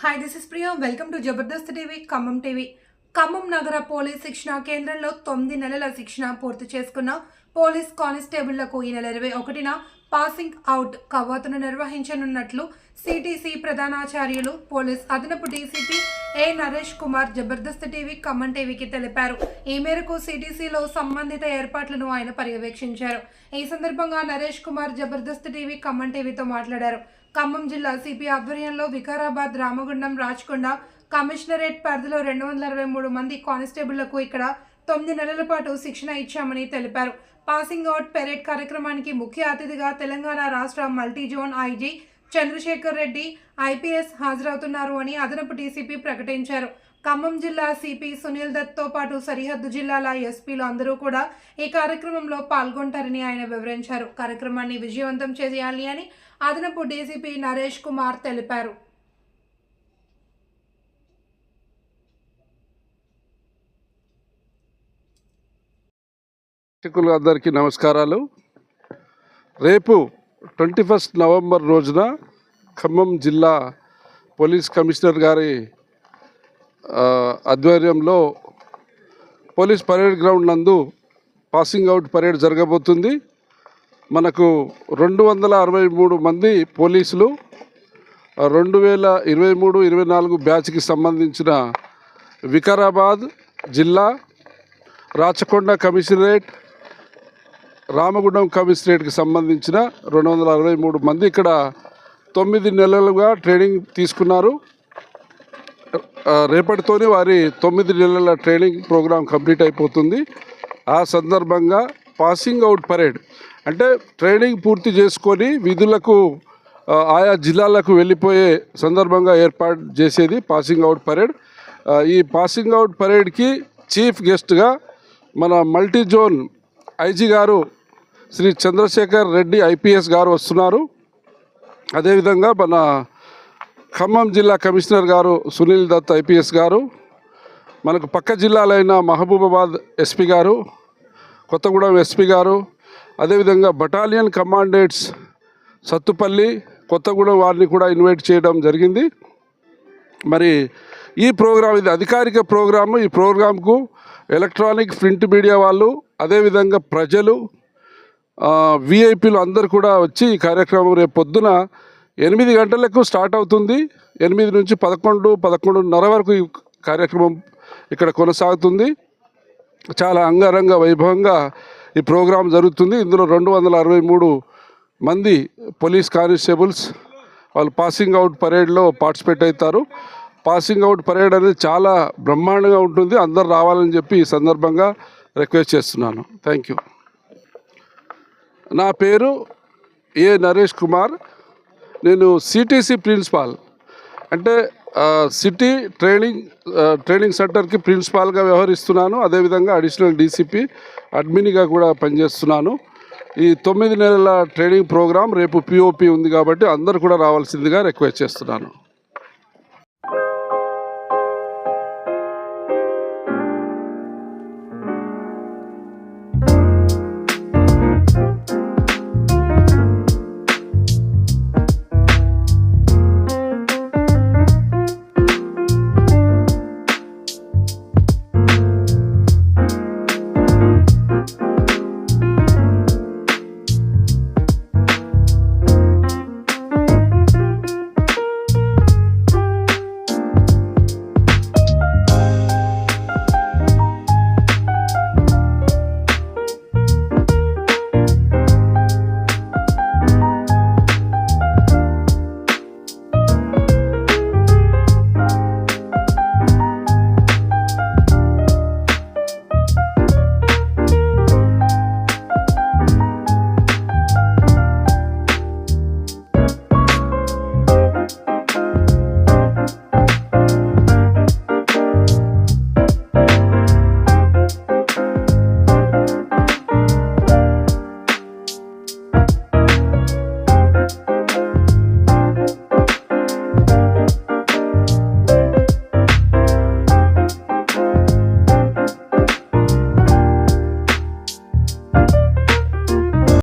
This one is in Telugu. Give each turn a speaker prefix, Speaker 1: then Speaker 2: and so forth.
Speaker 1: Hi, this is Priya. Welcome to Jabardast TV, Kamam TV. Khammam నగర పోలీస్ శిక్షణ కేంద్రంలో తొమ్మిది నెలల శిక్షణ పూర్తి చేసుకున్న పోలీస్ కానిస్టేబుళ్ళకు ఈ నెల ఇరవై ఒకటిన పాసింగ్ అవుట్ కవాతును నిర్వహించనున్నట్లు సిటీసీ ప్రధానాచార్యులు పోలీస్ అదనపు DCP A Naresh Kumar Jabardasth TV Khammam టీవీకి తెలిపారు. ఈ మేరకు సిటీసీలో సంబంధిత ఏర్పాట్లను ఆయన పర్యవేక్షించారు. ఈ సందర్భంగా నరేష్ కుమార్ జబర్దస్త్ టీవీ ఖమ్మం టీవీతో మాట్లాడారు. ఖమ్మం జిల్లా సిపి ఆధ్వర్యంలో వికారాబాద్ రామగుండం రాచకొండ కమిషనరేట్ పరిధిలో రెండు వందల అరవై మూడు మంది కానిస్టేబుళ్ళకు ఇక్కడ తొమ్మిది నెలల పాటు శిక్షణ ఇచ్చామని తెలిపారు. పాసింగ్ అవుట్ పెరేడ్ కార్యక్రమానికి ముఖ్య అతిథిగా తెలంగాణ రాష్ట్ర multi zone IG Chandrasekhar Reddy IPS హాజరవుతున్నారు అని అదనపు డీసీపీ ప్రకటించారు. ఖమ్మం జిల్లా సిపి సునీల్ దత్తో పాటు సరిహద్దు జిల్లాల ఎస్పీలు అందరూ కూడా ఈ కార్యక్రమంలో పాల్గొంటారని ఆయన వివరించారు. కార్యక్రమాన్ని విజయవంతం చేయాలి అని అదనపు డీసీపీ నరేష్ కుమార్ తెలిపారు.
Speaker 2: ప్రేక్షకులు అందరికీ నమస్కారాలు. రేపు ట్వంటీ ఫస్ట్ నవంబర్ రోజున ఖమ్మం జిల్లా పోలీస్ కమిషనర్ గారి ఆధ్వర్యంలో పోలీస్ పరేడ్ గ్రౌండ్ నందు పాసింగ్ అవుట్ పరేడ్ జరగబోతుంది. మనకు రెండు వందల అరవై మూడు మంది పోలీసులు రెండు వేల ఇరవై మూడు ఇరవై నాలుగు బ్యాచ్కి సంబంధించిన వికారాబాద్ జిల్లా రాచకొండ కమిషనరేట్ రామగుండం కమిషనరేట్కి సంబంధించిన రెండు వందల అరవై మూడు మంది ఇక్కడ తొమ్మిది నెలలుగా ట్రైనింగ్ తీసుకున్నారు. రేపటితోనే వారి తొమ్మిది నెలల ట్రైనింగ్ ప్రోగ్రాం కంప్లీట్ అయిపోతుంది. ఆ సందర్భంగా పాసింగ్ అవుట్ పరేడ్ అంటే ట్రైనింగ్ పూర్తి చేసుకొని విధులకు ఆయా జిల్లాలకు వెళ్ళిపోయే సందర్భంగా ఏర్పాటు చేసేది పాసింగ్ అవుట్ పరేడ్. ఈ పాసింగ్ అవుట్ పరేడ్కి చీఫ్ గెస్ట్గా మన మల్టీ జోన్ ఐజీ గారు శ్రీ చంద్రశేఖర్ రెడ్డి ఐపీఎస్ గారు వస్తున్నారు. అదేవిధంగా మన ఖమ్మం జిల్లా కమిషనర్ గారు సునీల్ దత్ ఐపీఎస్ గారు మనకు పక్క జిల్లాలైన మహబూబాబాద్ ఎస్పీ గారు కొత్తగూడెం ఎస్పీ గారు అదేవిధంగా బటాలియన్ కమాండేట్స్ సత్తుపల్లి కొత్తగూడెం వారిని కూడా ఇన్వైట్ చేయడం జరిగింది. మరి ఈ ప్రోగ్రాం ఇది అధికారిక ప్రోగ్రాము. ఈ ప్రోగ్రాంకు ఎలక్ట్రానిక్ ప్రింట్ మీడియా వాళ్ళు అదేవిధంగా ప్రజలు విఐపీలు అందరు కూడా వచ్చి ఈ కార్యక్రమం రేపు పొద్దున ఎనిమిది గంటలకు స్టార్ట్ అవుతుంది. ఎనిమిది నుంచి పదకొండు పదకొండున్నర వరకు ఈ కార్యక్రమం ఇక్కడ కొనసాగుతుంది. చాలా అంగరంగ వైభవంగా ఈ ప్రోగ్రాం జరుగుతుంది. ఇందులో రెండు వందల అరవై మూడు మంది పోలీస్ కానిస్టేబుల్స్ వాళ్ళు పాసింగ్ అవుట్ పరేడ్లో పార్టిసిపేట్ అవుతారు. పాసింగ్ అవుట్ పరేడ్ అనేది చాలా బ్రహ్మాండంగా ఉంటుంది. అందరు రావాలని చెప్పి ఈ సందర్భంగా రిక్వెస్ట్ చేస్తున్నాను. థ్యాంక్ యూ నా పేరు ఏ నరేష్ కుమార్. నేను సిటీసీ ప్రిన్సిపాల్. అంటే సిటీ ట్రైనింగ్ ట్రైనింగ్ సెంటర్కి ప్రిన్సిపాల్గా వ్యవహరిస్తున్నాను. అదేవిధంగా అడిషనల్ డీసీపీ అడ్మిన్గా కూడా పనిచేస్తున్నాను. ఈ తొమ్మిది నెలల ట్రైనింగ్ ప్రోగ్రాం రేపు పిఓపి ఉంది కాబట్టి అందరు కూడా రావాల్సిందిగా రిక్వెస్ట్ చేస్తున్నాను.